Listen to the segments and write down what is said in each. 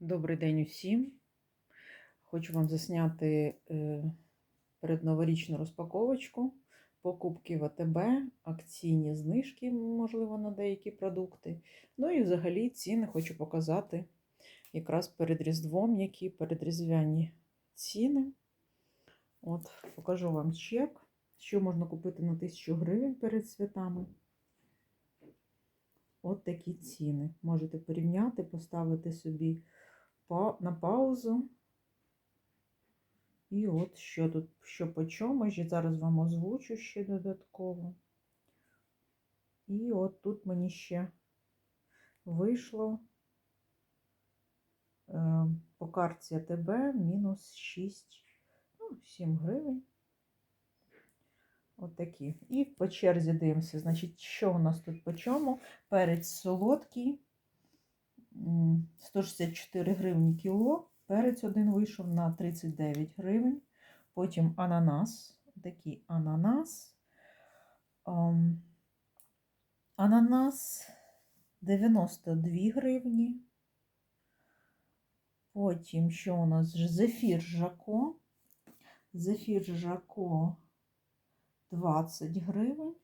Добрий день усім. Хочу вам засняти е, передноворічну розпаковочку, покупки в АТБ, акційні знижки, можливо, на деякі продукти. Ну і взагалі ціни хочу показати якраз перед Різдвом, які передріздвяні ціни. От, покажу вам чек, що можна купити на 1000 гривень перед святами. От такі ціни. Можете порівняти, поставити собі на паузу. І от що тут, що по чому, я зараз вам озвучу ще додатково. І от тут мені ще вийшло е, по карті АТБ мінус 6, ну, 7 гривень. От такі. І по черзі дивимося, значить, що у нас тут по чому? Перець солодкий. М, 164 гривні кіло. Перець один вийшов на 39 гривень. Потім ананас. Такий ананас. Ам, Ананас 92 гривні. Потім, що у нас? Зефір Жако. Зефір Жако 20 гривень.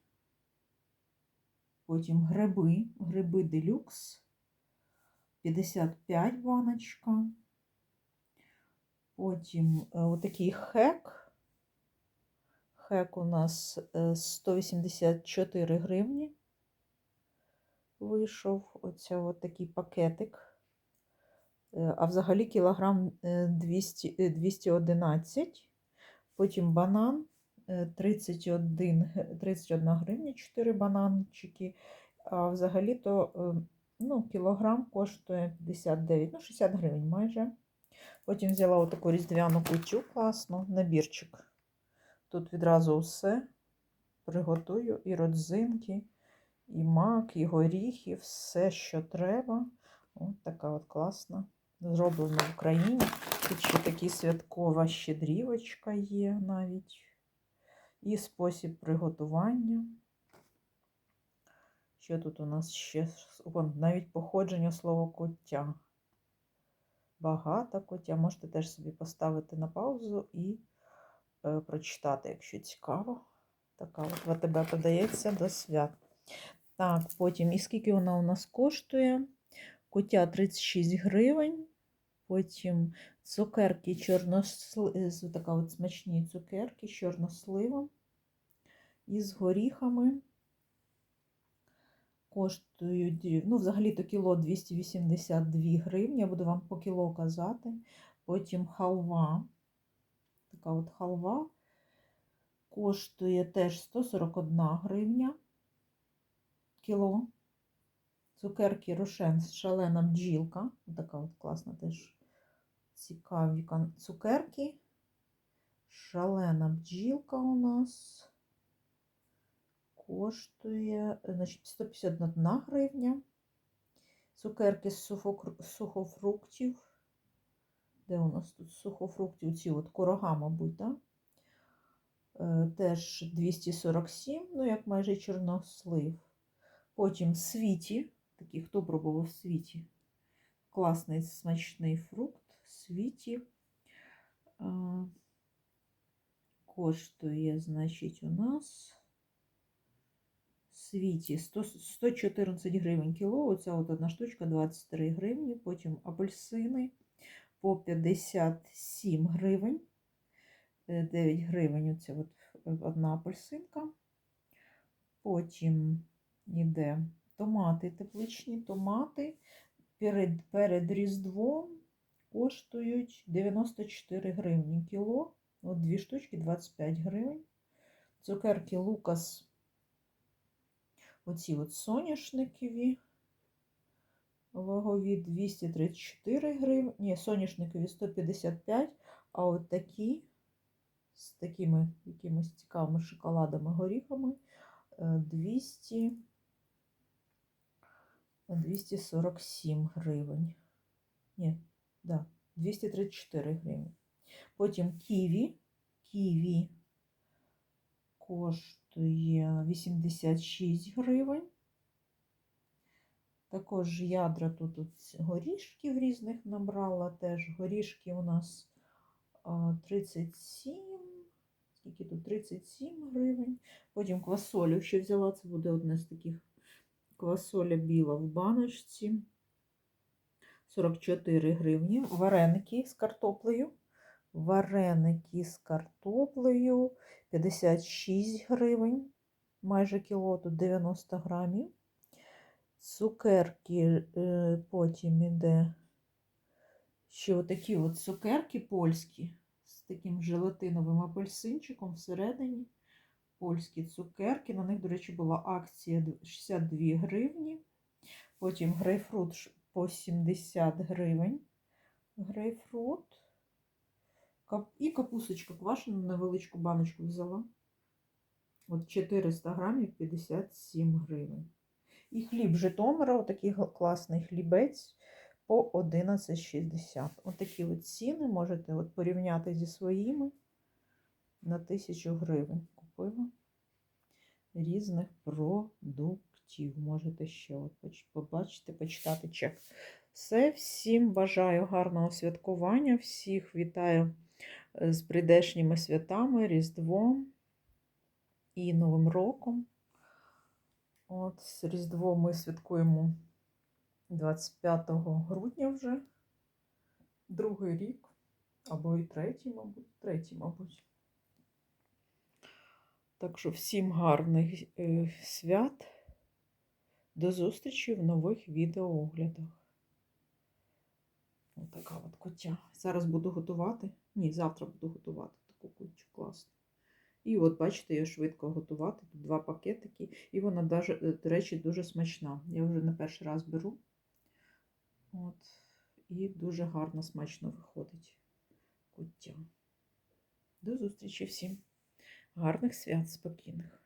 Потім гриби, гриби делюкс 55 баночка. Потім е, отакий хек. Хек у нас е, 184 гривні. Вийшов оця от такий пакетик. Е, А взагалі кілограм е, 200, е, 211. Потім банан е, 31, 31 гривня, 4 бананчики. А взагалі то е, ну, кілограм коштує 59, ну 60 гривень майже. Потім взяла отаку різдвяну кутю класну, набірчик. Тут відразу все приготую, і родзинки, і мак, і горіхи, все, що треба. От така от класна. Зроблена в Україні. Тут ще такі святкова щедрівочка є навіть. І спосіб приготування. Що тут у нас ще? Вон, навіть походження слова коття. Багато коття. Можете теж собі поставити на паузу і е, прочитати, якщо цікаво. Така от в АТБ подається до свят. Так, потім, і скільки вона у нас коштує? Коття 36 гривень. Потім цукерки чорносли... така от смачні цукерки з чорносливом і з горіхами. Коштують, ну, взагалі-то кіло 282 гривні. Я буду вам по кіло казати. Потім халва. Така от халва коштує теж 141 гривня кіло. Цукерки Рошен шалена бджілка. Така от класна теж цікаві цукерки. Шалена бджілка у нас коштує значить, 151 гривня. Цукерки з сухофруктів. Де у нас тут сухофруктів? Ці от корога, мабуть, так? Е, Теж 247, ну, як майже чорнослив. Потім світі. Такий, хто пробував світі? Класний смачний фрукт. Світі. Е, Коштує, значить, у нас світі 100, 114 гривень кіло. Оця от одна штучка 23 гривні. Потім апельсини по 57 гривень. Е, 9 гривень оця от одна апельсинка. Потім йде томати тепличні. Томати перед, перед Різдвом коштують 94 гривні кіло. От дві штучки 25 гривень. Цукерки Лукас Оці от соняшникові вагові 234 гривні. Ні, соняшникові 155, а от такі з такими якимись цікавими шоколадами, горіхами е, 200, 247 гривень. Ні, да, 234 гривні. Потім ківі. Ківі коштує 86 гривень. Також ядра тут горішків різних набрала. Теж горішки у нас 37. Скільки тут? 37 гривень. Потім квасолю ще взяла. Це буде одне з таких квасоля біла в баночці. 44 гривні. Вареники з картоплею. Вареники з картоплею 56 гривень. Майже кіло, тут 90 грамів. Цукерки е, потім іде ще отакі от цукерки польські з таким желатиновим апельсинчиком всередині. Польські цукерки. На них, до речі, була акція 62 гривні. Потім грейпфрут по 70 гривень. Грейпфрут. І капусточка квашена, невеличку баночку взяла. От 400 грамів 57 гривень. І хліб Житомира, отакий класний хлібець по 11,60. Отакі от ціни можете от порівняти зі своїми на 1000 гривень. Купила різних продуктів. Можете ще от побачити, почитати чек. Все, всім бажаю гарного святкування. Всіх вітаю з прийдешніми святами, Різдвом і Новим роком. От Різдво ми святкуємо 25 грудня вже. Другий рік. Або і третій, мабуть. Третій, мабуть. Так що всім гарних е, свят. До зустрічі в нових відеооглядах. Отака от кутя. Зараз буду готувати. Ні, завтра буду готувати таку кутю класну. І от, бачите, я швидко готувати. Тут два пакетики, і вона, е, до речі, дуже смачна. Я вже не перший раз беру. От. І дуже гарно, смачно виходить куття. До зустрічі всім. Гарних свят, спокійних.